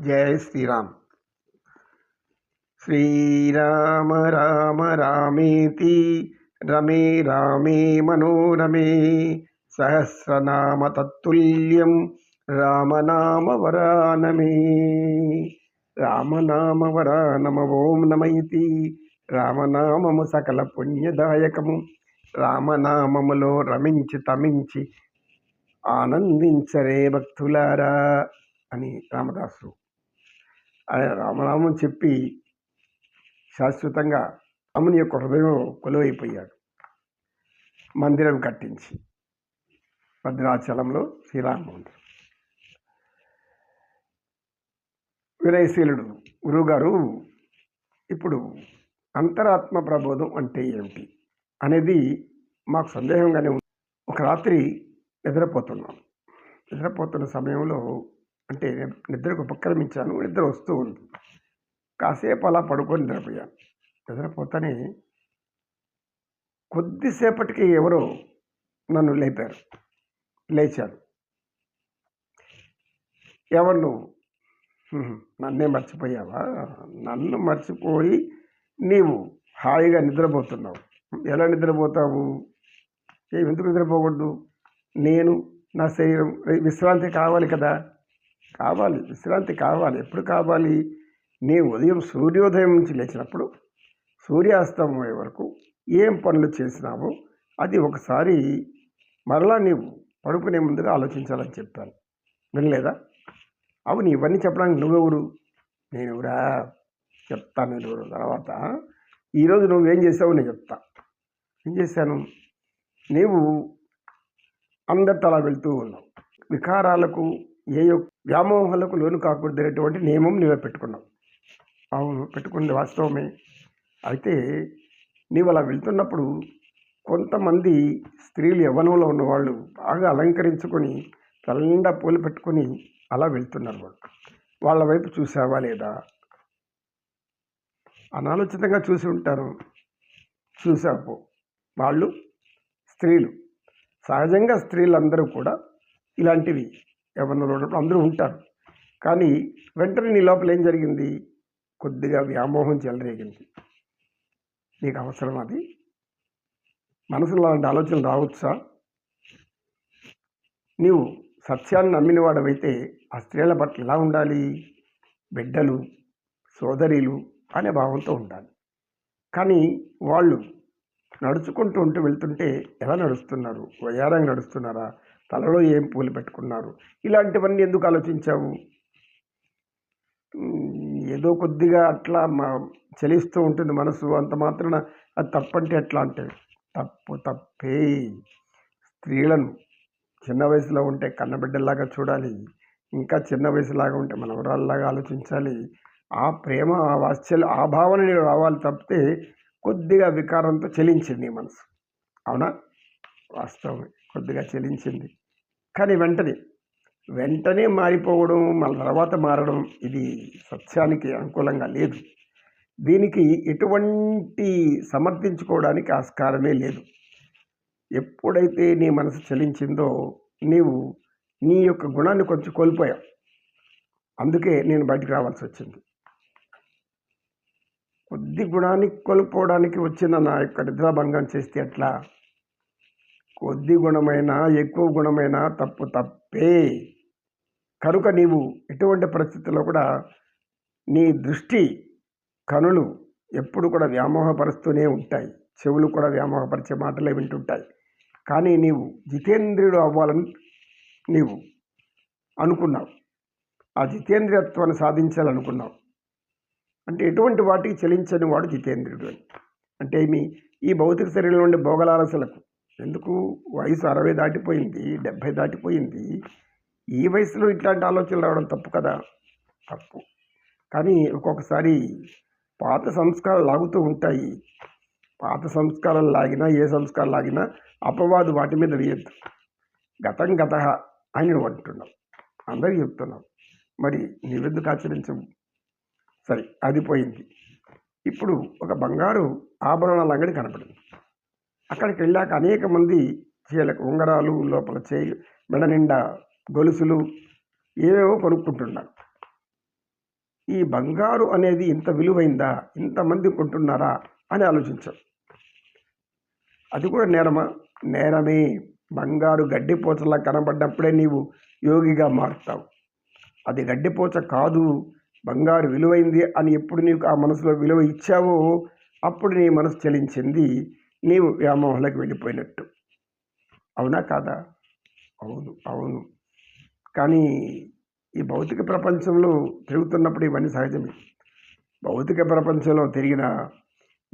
జయ శ్రీరామ్. శ్రీరామ రామ రామేతి రమే రామే మనోరమే సహస్రనామ తత్తుల్యం రామనామ వరానమే. రామనామ వరానమ ఓం నమైతి రామనామము సకల పుణ్యదాయకము. రామనామములో రమించి తమించి ఆనందించరే భక్తులారా అని రామదాసు రామనామం చెప్పి శాశ్వతంగా రాముని యొక్క హృదయం కొలువైపోయాడు. మందిరం కట్టించి భద్రాచలంలో శ్రీరామమందిరం వినయశీలుడు గురువుగారు ఇప్పుడు అంతరాత్మ ప్రబోధం అంటే ఏమిటి అనేది మాకు సందేహంగానే ఉంది. ఒక రాత్రి నిద్రపోతున్నాం. నిద్రపోతున్న సమయంలో అంటే నిద్రకు ఉపక్రమించాను నిద్ర వస్తూ ఉంది. కాసేపు అలా పడుకొని నిద్రపోయాను నిద్రపోతానే కొద్దిసేపటికి ఎవరో నన్ను లేపారు లేచాను ఎవరు నువ్వు? నన్నే మర్చిపోయావా? నన్ను మర్చిపోయి నీవు హాయిగా నిద్రపోతున్నావు. ఎలా నిద్రపోతావు? ఏ ఎందుకు నిద్రపోకూడదు? నేను నా శరీరం విశ్రాంతి కావాలి కదా? కావాలి విశ్రాంతి కావాలి. ఎప్పుడు కావాలి? నీ ఉదయం సూర్యోదయం నుంచి లేచినప్పుడు సూర్యాస్తమయం వరకు ఏం పనులు చేసినావో అది ఒకసారి మరలా నీవు పడుకునే ముందుగా ఆలోచించాలని చెప్పాను. వినలేదా? అవును ఇవన్నీ చెప్పడానికి నువ్వెవరు? నేను ఎవరా? చెప్తాను నేను తర్వాత ఈరోజు నువ్వేం చేసావు నేను చెప్తా. ఏం చేశాను? నీవు అందరితో అలా వెళ్తూ ఉన్నావు. వికారాలకు ఏ యొక్క వ్యామోహాలకు లోను కాకూడదు అనేటువంటి నియమం నీవే పెట్టుకున్నావు. అవును పెట్టుకుంది వాస్తవమే. అయితే నీవు అలా వెళ్తున్నప్పుడు కొంతమంది స్త్రీలు యవనంలో ఉన్నవాళ్ళు బాగా అలంకరించుకొని తెల్లండా పూలు పెట్టుకొని అలా వెళ్తున్నారు వాళ్ళు. వాళ్ళ వైపు చూసావా లేదా? అనాలోచితంగా చూసి ఉంటారు. చూసావు వాళ్ళు స్త్రీలు. సహజంగా స్త్రీలందరూ కూడా ఇలాంటివి యవ్వనంలో అందరూ ఉంటారు. కానీ వెంటనే నీ లోపల ఏం జరిగింది? కొద్దిగా వ్యామోహం చెలరేగింది. నీకు అవసరం అది? మనసులో అలాంటి ఆలోచనలు రావచ్చా? నీవు సత్యాన్ని నమ్మిన వాడవైతే ఆ స్త్రీల పట్ల ఎలా ఉండాలి? బిడ్డలు సోదరీలు అనే భావంతో ఉండాలి. కానీ వాళ్ళు నడుచుకుంటూ ఉంటూ వెళ్తుంటే ఎలా నడుస్తున్నారు? వయారంగా నడుస్తున్నారా? తలలో ఏం పూలు పెట్టుకున్నారు? ఇలాంటివన్నీ ఎందుకు ఆలోచించావు? ఏదో కొద్దిగా అట్లా మా చలిస్తూ ఉంటుంది మనసు. అంత మాత్రాన అది తప్పంటే ఎట్లా అంటే తప్పు తప్పే. స్త్రీలను చిన్న వయసులో ఉంటే కన్నబిడ్డల్లాగా చూడాలి. ఇంకా చిన్న వయసులాగా ఉంటే మనవరాల్లాగా ఆలోచించాలి. ఆ ప్రేమ ఆ వాత్సల్యం ఆ భావన రావాలి తప్పితే కొద్దిగా వికారంతో చెలించింది మనసు. అవునా? వాస్తవమే. కొద్దిగా చెలించింది. కానీ వెంటనే వెంటనే మారిపోవడం మళ్ళీ తర్వాత మారడం ఇది సత్యానికి అనుకూలంగా లేదు. దీనికి ఎటువంటి సమర్థించుకోవడానికి ఆస్కారమే లేదు. ఎప్పుడైతే నీ మనసు చలించిందో నీవు నీ యొక్క గుణాన్ని కొంచెం కోల్పోయావు. అందుకే నేను బయటికి రావాల్సి వచ్చింది. కొద్ది గుణాన్ని కోల్పోవడానికి వచ్చిన నా యొక్క నిద్రాభంగం చేస్తే ఎట్లా? కొద్ది గుణమైన ఎక్కువ గుణమైన తప్పు తప్పే. కనుక నీవు ఎటువంటి పరిస్థితుల్లో కూడా నీ దృష్టి కనులు ఎప్పుడు కూడా వ్యామోహపరుస్తూనే ఉంటాయి. చెవులు కూడా వ్యామోహపరిచే మాటలే వింటుంటాయి. కానీ నీవు జితేంద్రియుడు అవ్వాలని నీవు అనుకున్నావు. ఆ జితేంద్రియత్వాన్ని సాధించాలనుకున్నావు. అంటే ఎటువంటి వాటికి చెలించని వాడు జితేంద్రుడు అని. అంటే మీ ఈ భౌతిక శరీరం నుండి భోగలాలసలకు ఎందుకు వయసు అరవై దాటిపోయింది డెబ్భై దాటిపోయింది? ఈ వయసులో ఇట్లాంటి ఆలోచనలు రావడం తప్పు కదా? తప్పు. కానీ ఒక్కొక్కసారి పాత సంస్కారాలు లాగుతూ ఉంటాయి. పాత సంస్కారాలు లాగినా ఏ సంస్కారాలు లాగినా అపవాదు వాటి మీద వేయద్దు. గతం గత అని అంటున్నాం అందరూ చెప్తున్నాం మరి నీవెందుకు ఆచరించవు? సరే అది పోయింది. ఇప్పుడు ఒక బంగారు ఆభరణాల అంగడి కనపడింది. అక్కడికి వెళ్ళాక అనేక మంది చీలకు ఉంగరాలు లోపల చేయి మెడ నిండా గొలుసులు ఏవేవో కొనుక్కుంటున్నారు. ఈ బంగారు అనేది ఇంత విలువైందా? ఇంతమంది కొంటున్నారా? అని ఆలోచించాం. అది కూడా నేరమా? నేరమే. బంగారు గడ్డిపోచలా కనబడ్డప్పుడే నీవు యోగిగా మారుతావు. అది గడ్డిపోచ కాదు. బంగారు విలువైంది అని ఎప్పుడు నీకు ఆ మనసులో విలువ ఇచ్చావో అప్పుడు నీ మనసు చెలించింది నీవు వ్యామోహంలోకి వెళ్ళిపోయినట్టు. అవునా కాదా? అవును అవును. కానీ ఈ భౌతిక ప్రపంచంలో తిరుగుతున్నప్పుడు ఇవన్నీ సహజమే. భౌతిక ప్రపంచంలో తిరిగినా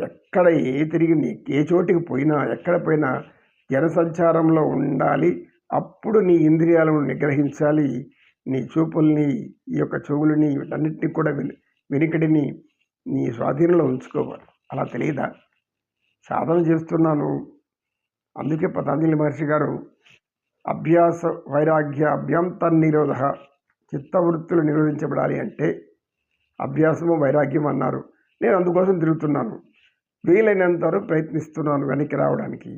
ఎక్కడ ఏ తిరిగి ఏ చోటికి పోయినా ఎక్కడ పోయినా జనసంచారంలో ఉండాలి. అప్పుడు నీ ఇంద్రియాలను నిగ్రహించాలి. నీ చూపుల్ని ఈ యొక్క చెవులని వీటన్నిటిని కూడా విని వెనుకడిని నీ స్వాధీనంలో ఉంచుకోవాలి. అలా తెలియదా? సాధన చేస్తున్నాను. అందుకే పతంజలి మహర్షి గారు అభ్యాస వైరాగ్య అభ్యంతర నిరోధ చిత్తవృత్తులు నిరోధించబడాలి అంటే అభ్యాసము వైరాగ్యం అన్నారు. నేను అందుకోసం తిరుగుతున్నాను. వీలైనంత వరకు ప్రయత్నిస్తున్నాను వెనక్కి రావడానికి.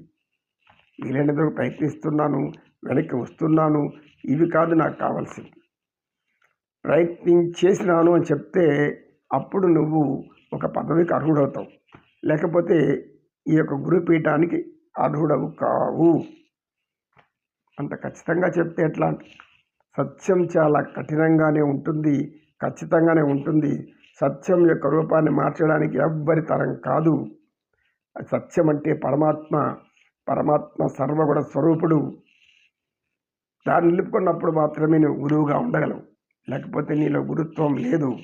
వీలైనంత వరకు ప్రయత్నిస్తున్నాను వెనక్కి వస్తున్నాను. ఇవి కాదు నాకు కావాల్సింది. ప్రయత్నించేసినాను అని చెప్తే అప్పుడు నువ్వు ఒక పదవికి అర్హుడవుతావు. లేకపోతే ఈ యొక్క గురుపీఠానికి అర్హుడవు కావు. అంత ఖచ్చితంగా చెప్తే ఎట్లా? సత్యం చాలా కఠినంగానే ఉంటుంది ఖచ్చితంగానే ఉంటుంది. సత్యం యొక్క రూపాన్ని మార్చడానికి ఎవ్వరి తరం కాదు. సత్యం అంటే పరమాత్మ పరమాత్మ సర్వగుణ స్వరూపుడు. దాన్ని నిలుపుకున్నప్పుడు మాత్రమే నువ్వు గురువుగా ఉండగలవు. లేకపోతే నీలో గురుత్వం లేదు.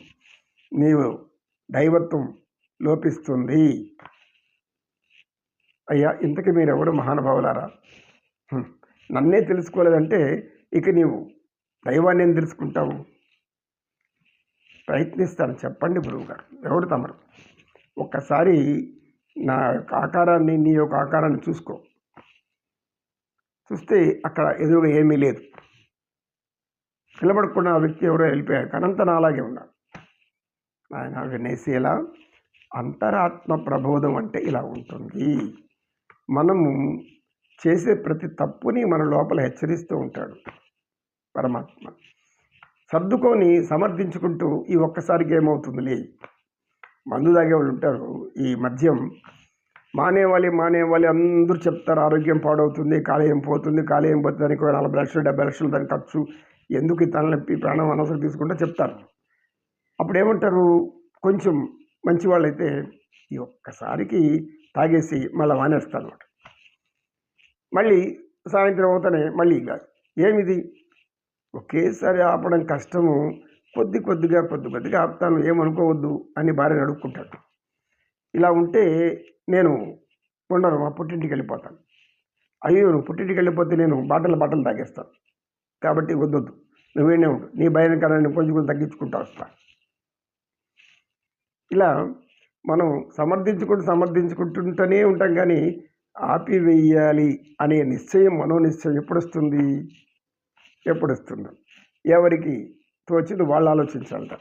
నీవు దైవత్వం లోపిస్తుంది. అయ్యా ఇంతకీ మీరెవడు మహానుభావులారా? నన్నే తెలుసుకోలేదంటే ఇక నీవు దైవాన్ని ఏం తెలుసుకుంటావు? ప్రయత్నిస్తాను. చెప్పండి గురువు గారు. ఎవడు తమరు? ఒక్కసారి నా యొక్క ఆకారాన్ని నీ యొక్క ఆకారాన్ని చూసుకో. చూస్తే అక్కడ ఎదురుగా ఏమీ లేదు. నిలబడుకున్న ఆ వ్యక్తి ఎవరో వెళ్ళిపోయారు. కనంత నాలాగే ఉన్నాడు. ఆయన వినేసేలా అంతరాత్మ ప్రబోధం అంటే ఇలా ఉంటుంది. మనము చేసే ప్రతి తప్పుని మన లోపల హెచ్చరిస్తూ ఉంటాడు పరమాత్మ. సర్దుకొని సమర్థించుకుంటూ ఈ ఒక్కసారికి ఏమవుతుంది లేదు మందు తాగే వాళ్ళు ఉంటారు. ఈ మద్యం మానేవాలి మానేవాలి అందరూ చెప్తారు ఆరోగ్యం పాడవుతుంది కాలేయం పోతుంది కాలేయం పోతుంది దానికి నలభై లక్షలు డెబ్బై లక్షలు దాని ఖర్చు ఎందుకు ఈ తలనొప్పి ప్రాణం అనవసరం తీసుకుంటే చెప్తారు. అప్పుడు ఏమంటారు కొంచెం మంచి వాళ్ళైతే ఈ ఒక్కసారికి తాగేసి మళ్ళీ మానేస్తారు అనమాట మళ్ళీ సాయంత్రం అవుతానే మళ్ళీ ఇక ఏమిది? ఒకేసారి ఆపడం కష్టము కొద్ది కొద్దిగా కొద్ది కొద్దిగా ఆపుతాను ఏమనుకోవద్దు అని భార్యను అడుక్కుంటాడు. ఇలా ఉంటే నేను ఉండను మా పుట్టింటికి వెళ్ళిపోతాను. అయ్యో నువ్వు పుట్టింటికి వెళ్ళిపోతే నేను బాటలు బాటలు తాగేస్తాను. కాబట్టి వద్దొద్దు నువ్వేనే ఉండు నీ భయంకరాన్ని కొంచెం కొంచెం తగ్గించుకుంటూ వస్తా. ఇలా మనం సమర్థించుకుంటూ సమర్థించుకుంటుంటూనే ఉంటాం కానీ ఆపివేయాలి అనే నిశ్చయం మనోనిశ్చయం ఎప్పుడు వస్తుంది ఎప్పుడు వస్తుంది ఎవరికి? తోచింది వాళ్ళు ఆలోచించాలట.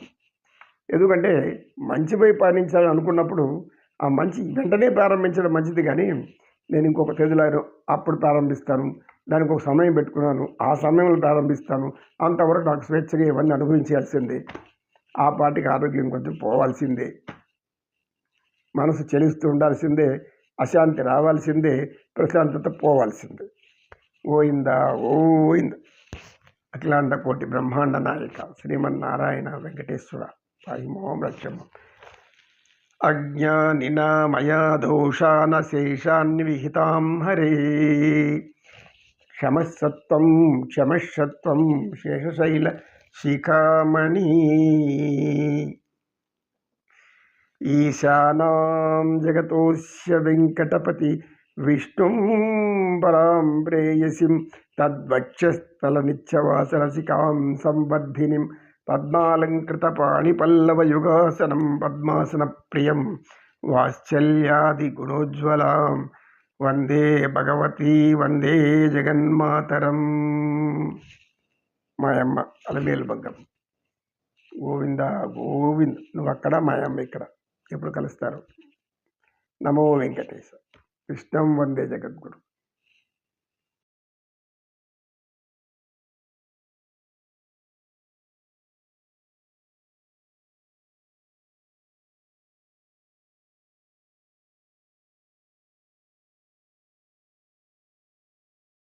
ఎందుకంటే మంచిపై పాలించాలని అనుకున్నప్పుడు ఆ మంచి వెంటనే ప్రారంభించడం మంచిది కానీ నేను ఇంకొక తెదులారు అప్పుడు ప్రారంభిస్తాను దానికి ఒక సమయం పెట్టుకున్నాను ఆ సమయంలో ప్రారంభిస్తాను అంతవరకు నాకు స్వేచ్ఛగా ఇవన్నీ అనుభవించాల్సిందే. ఆ పాటికి ఆరోగ్యం కొంచెం పోవాల్సిందే. మనసు చెలిస్తూ ఉండాల్సిందే అశాంతి రావాల్సిందే ప్రశాంతత పోవాల్సిందే. ఓయిందా? ఓయిందా. అఖిలాండ కోటి బ్రహ్మాండ నాయక శ్రీమన్నారాయణ వెంకటేశ్వర పాయిమోం రక్షమ అజ్ఞానినా మయా దోషాన శేషాన్ని విహితాం హరే. క్షమసత్వం క్షమశత్వం శేషశైల శిఖామణి. ఈశానాం జగతోస్య వెంకటపతి విష్ణుం పరాం ప్రేయసిం తద్వక్షస్థలనిత్యవాసరసికాం సంవర్ధినిం పద్మాలంకృతపాణిపల్లవయుగాసనం పద్మాసనప్రియం వాత్సల్యాదిగుణోజ్వలాం వందే భగవతి వందే జగన్మాతరం. మాయమ్మ అలమేలు బగ్గం గోవింద గోవింద్. నువ్వు అక్కడ మాయమ్మ ఇక్కడ. ఎప్పుడు కలుస్తారు? నమో వెంకటేశ. కృష్ణం వందే జగద్గురు.